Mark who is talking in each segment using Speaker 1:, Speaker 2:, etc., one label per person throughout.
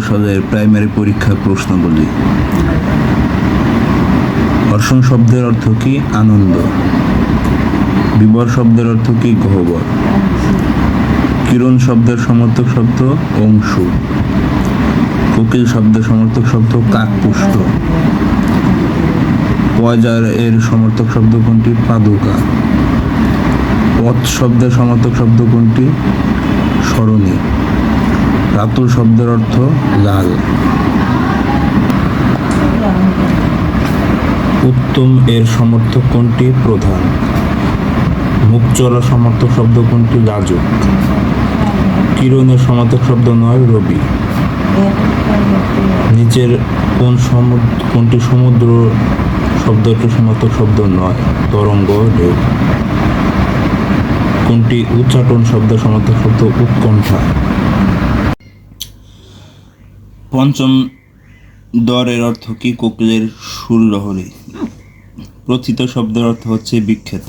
Speaker 1: সালের প্রাইমারি পরীক্ষার প্রশ্নাবলী। হর্ষণ শব্দের অর্থ কি? আনন্দ। বিবর শব্দের অর্থ কি? গহ্বর। কিরণ শব্দের সমর্থক শব্দ অংশু। কোকিল শব্দের সমর্থক শব্দ কাকপুষ্ট। পয়জার এর সমর্থক শব্দ কোনটি? পাদুকা। পথ শব্দের সমর্থক শব্দ কোনটি? সরণি। রাতুল শব্দের অর্থ লাল। উত্তম এর সমর্থক কোনটি? প্রধান। মুখচরা সমর্থক শব্দ কোনটি? লাজুক। কিরণের সমর্থক শব্দ নয়, রবি। নিচের কোন সমুদ্র, কোনটি সমুদ্র শব্দটি সমর্থক শব্দ নয়, তরঙ্গ, ঢেউ। কোনটি উচ্চাটন শব্দ সমর্থক শব্দ উৎকণ্ঠা? পঞ্চম দরের অর্থ কি? কোকিলের সুরলহরী প্রথিত শব্দের অর্থ হচ্ছে বিখ্যাত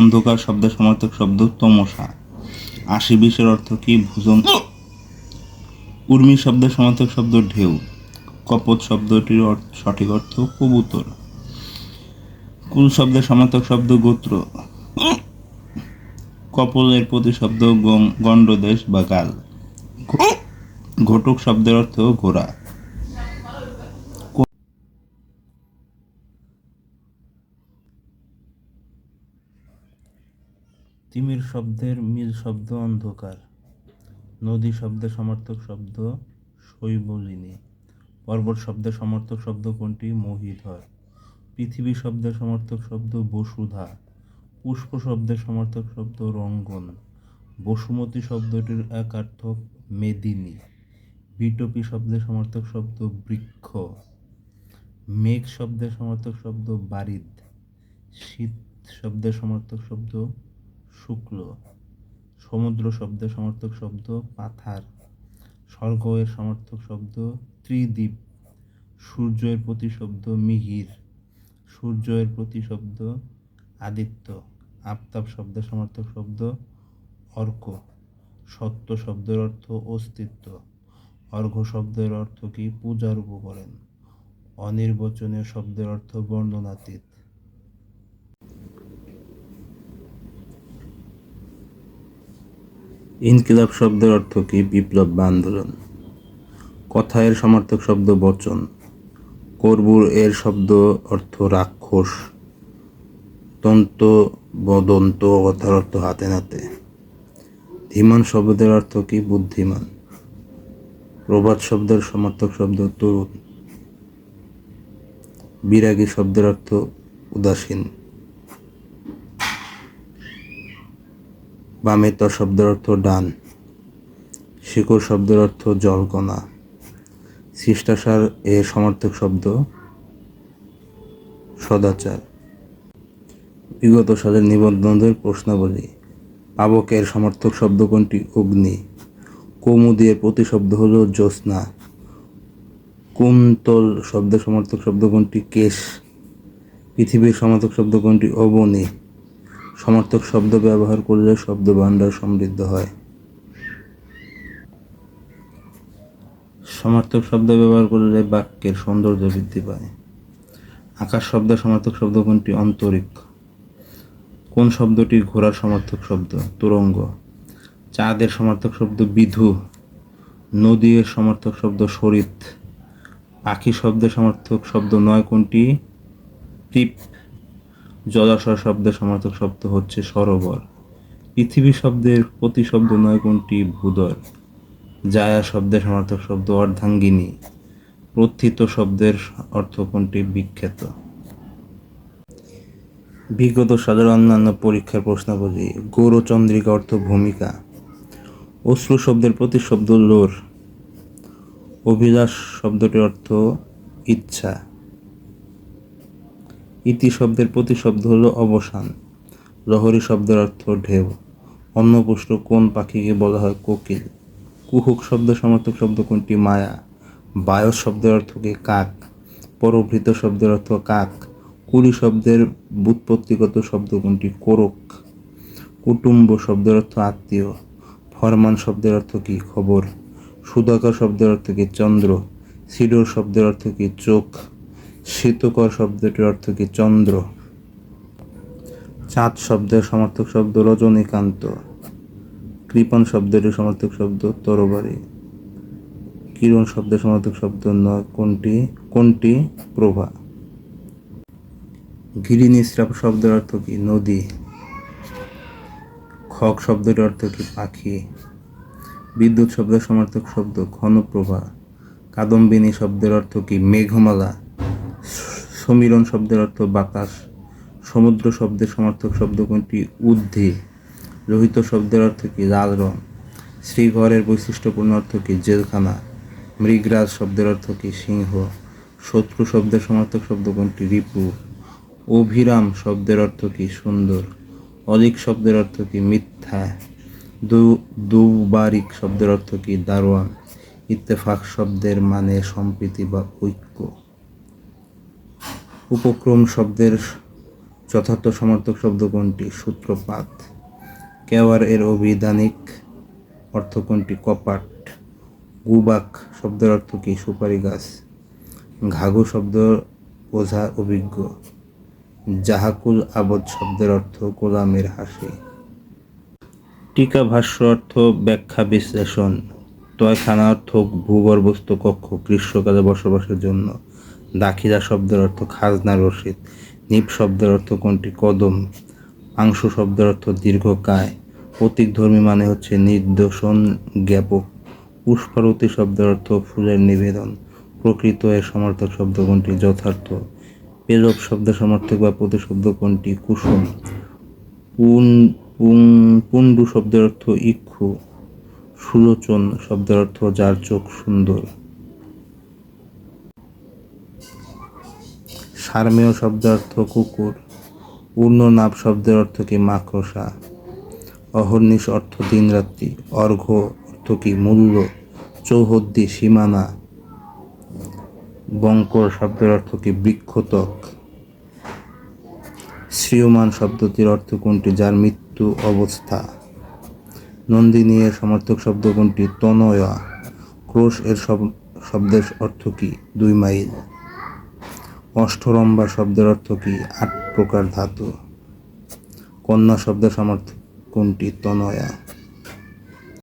Speaker 1: অন্ধকার শব্দের সমর্থক শব্দ, তমসা। আশি বিশের অর্থ কি? ভুজন। উর্মি শব্দের সমর্থক শব্দ, ঢেউ। কপট শব্দটির সঠিক অর্থ, কবুতর। কুল শব্দের সমর্থক শব্দ, গোত্র। কপলের প্রতিশব্দ গণ্ডদেশ বা গাল। ঘটক শব্দের অর্থ ঘোড়া। তিমির শব্দের মিল শব্দ অন্ধকার। নদী শব্দের সমর্থক শব্দ শৈবলিনী। পর্বত শব্দের সমর্থক শব্দ কোনটি? মহিধর। পৃথিবী শব্দের সমর্থক শব্দ বসুধা। পুষ্প শব্দের সমর্থক শব্দ রঙ্গন। বসুমতী শব্দটির এক অর্থক মেদিনী। বিটপি শব্দের সমর্থক শব্দ বৃক্ষ, মেঘ শব্দের সমর্থক শব্দ বারিদ, শীত শব্দের সমর্থক শব্দ শুক্ল, সমুদ্র শব্দের সমর্থক শব্দ পাথার, স্বর্গ এর সমর্থক শব্দ ত্রিদ্বীপ, সূর্য এর প্রতিশব্দ মিহির, সূর্য এর প্রতিশব্দ আদিত্য, আফতাব শব্দের সমর্থক শব্দ অর্ক, সত্য শব্দের অর্থ অস্তিত্ব। অর্ঘ্য শব্দের অর্থ কি? পূজার উপকরণ। অনির্বচনীয় শব্দের অর্থ বর্ণনাতীত। ইনকিলাব শব্দের অর্থ কি? বিপ্লব বা আন্দোলন। কথা এর সমর্থক শব্দ বচন। কর্বুর এর শব্দ অর্থ রাক্ষস। দন্ত বদন্ত কথার অর্থ হাতে নাতে। ধীমান শব্দের অর্থ কি? বুদ্ধিমান। প্রবাদ শব্দের সমর্থক শব্দ তরুণ বিরাগী শব্দের অর্থ উদাসীন। বামে ত শব্দের অর্থ ডান। শিকড় শব্দের অর্থ জলকণা। শিষ্টাচার এর সমর্থক শব্দ সদাচার। বিগত সালের নিবন্ধনের প্রশ্নাবলী। পাবকের সমর্থক শব্দ কোনটি? অগ্নি। কৌমুদি এর প্রতিশব্দ হল জ্যোৎস্না। কুন্তল শব্দের সমর্থক শব্দ কোনটি? কেশ। পৃথিবীর সমর্থক শব্দ কোনটি? অবনী। সমর্থক শব্দ ব্যবহার করলে শব্দ ভাণ্ডার সমৃদ্ধ হয়। সমর্থক শব্দ ব্যবহার করলে বাক্যের সৌন্দর্য বৃদ্ধি পায়। আকাশ শব্দ সমর্থক শব্দ কোনটি? অন্তরিক্ষ কোন শব্দটি ঘোড়ার সমর্থক শব্দ? তুরঙ্গ। চাঁদের সমর্থক শব্দ বিধু, নদীর সমর্থক শব্দ সরিত পাখি শব্দের সমর্থক শব্দ নয় কোনটি? টিপ, জলাশয় শব্দের সমর্থক শব্দ হচ্ছে সরোবর। পৃথিবী শব্দের প্রতিশব্দ নয় কোনটি? ভূদর জায়া শব্দের সমর্থক শব্দ অর্ধাঙ্গিনী। প্রথিত শব্দের অর্থ কোনটি? বিখ্যাত। বিগত সাধারণ অন্যান্য পরীক্ষার প্রশ্নাবলী গৌরচন্দ্রিকা অর্থ ভূমিকা। অশ্রু শব্দের প্রতিশব্দ লোর। অভিলাষ শব্দটির অর্থ ইচ্ছা। ইতি শব্দের প্রতিশব্দ হলো অবসান। লহরী শব্দের অর্থ ঢেউ। অন্নপুষ্ট কোন পাখিকে বলা হয় কোকিল? কুহুক শব্দ, সমর্থক শব্দ কোনটি? মায়া। বায়স শব্দের অর্থ কি? কাক। পরভৃত শব্দের অর্থ কাক। কুলি শব্দের বুৎপত্তিগত শব্দ কোনটি? কোরক। কুটুম্ব শব্দের অর্থ আত্মীয়। ফরমান শব্দের অর্থ কি? খবর। সুধাকর শব্দের অর্থ কি? চন্দ্র। সিডোর শব্দের অর্থ কি? চোখ। শীতকর শব্দটির অর্থ কি? চন্দ্র। চাঁদ শব্দের সমর্থক শব্দ রজনীকান্ত। কৃপণ শব্দটির সমর্থক শব্দ তরবারি। কিরণ শব্দের সমর্থক শব্দ নয়, কোনটি? কোনটি? প্রভা। গিরিনিস্রাপ শব্দের অর্থ কি? নদী। খক শব্দের অর্থ কি? পাখি। বিদ্যুৎ শব্দের সমর্থক শব্দ, ঘনপ্রভা। কাদম্বিনী শব্দের অর্থ কি? মেঘমালা। সমীরণ শব্দের অর্থ বাতাস। সমুদ্র শব্দের সমর্থক শব্দ কোনটি? ঊর্ধ্বে লোহিত শব্দের অর্থ কি? লাল রং। শ্রীঘরের বৈশিষ্ট্যপূর্ণ অর্থ কি? জেলখানা। মৃগরাজ শব্দের অর্থ কি? সিংহ। শত্রু শব্দের সমর্থক শব্দ কোনটি? রিপু। অভিরাম শব্দের অর্থ কি? সুন্দর। অলিক শব্দের অর্থ কি মিথ্যা দুবারিক শব্দের অর্থ কি দারোয়ান ইত্তেফাক শব্দের মানে সম্প্রীতি বা ঐক্য। উপক্রম শব্দের যথার্থ সমর্থক শব্দ কোনটি? সূত্রপাত। কেওয়ার এর অভিধানিক অর্থ কোনটি? কপাট। গুবাক শব্দের অর্থ কি? সুপারি গাছ। ঘাঘু শব্দ বোঝা অভিজ্ঞ। জাহাকুল আবদ শব্দের অর্থ গোলামের হাসি। টিকা ভাষ্য অর্থ ব্যাখ্যা বিশ্লেষণ। তয়খানা অর্থ ভূগর্ভস্থ কক্ষ গ্রীষ্মকালে বসবাসের জন্য। দাখিলা শব্দের অর্থ খাজনা রসিদ। নিপ শব্দের অর্থ কোনটি কদম। আংশু শব্দের অর্থ দীর্ঘকায়। প্রতীক ধর্মী মানে হচ্ছে নির্দোষণ, জ্ঞাপক। পুষ্পারতি শব্দের অর্থ ফুলের নিবেদন। প্রকৃত এর সমর্থক শব্দ কোনটি যথার্থ? পেলব শব্দ সমর্থক বা প্রতিশব্দ কোনটি? কুসুম। পুন পুণ্ডু শব্দের অর্থ ইক্ষু। সুলোচন শব্দের অর্থ যার চোখ সুন্দর। সারমেয় শব্দের অর্থ কুকুর। পূর্ণনাভ শব্দের অর্থ কি মাকড়সা। অহর্নিশ অর্থ দিনরাত্রি। অর্ঘ্য অর্থ কি মূল্য। চৌহদ্দি সীমানা। বঙ্কর শব্দের অর্থ কি? বৃক্ষতক। শ্রীয়মান শব্দটির অর্থ কোনটি? যার মৃত্যু অবস্থা। নন্দিনী এর সমর্থক শব্দ কোনটি? তনয়া। ক্রোশ এর শব- শব্দের অর্থ কি? দুই মাইল। অষ্টরম্বা শব্দের অর্থ কি? আট প্রকার ধাতু। কন্যা শব্দের সমর্থক কোনটি? তনয়া।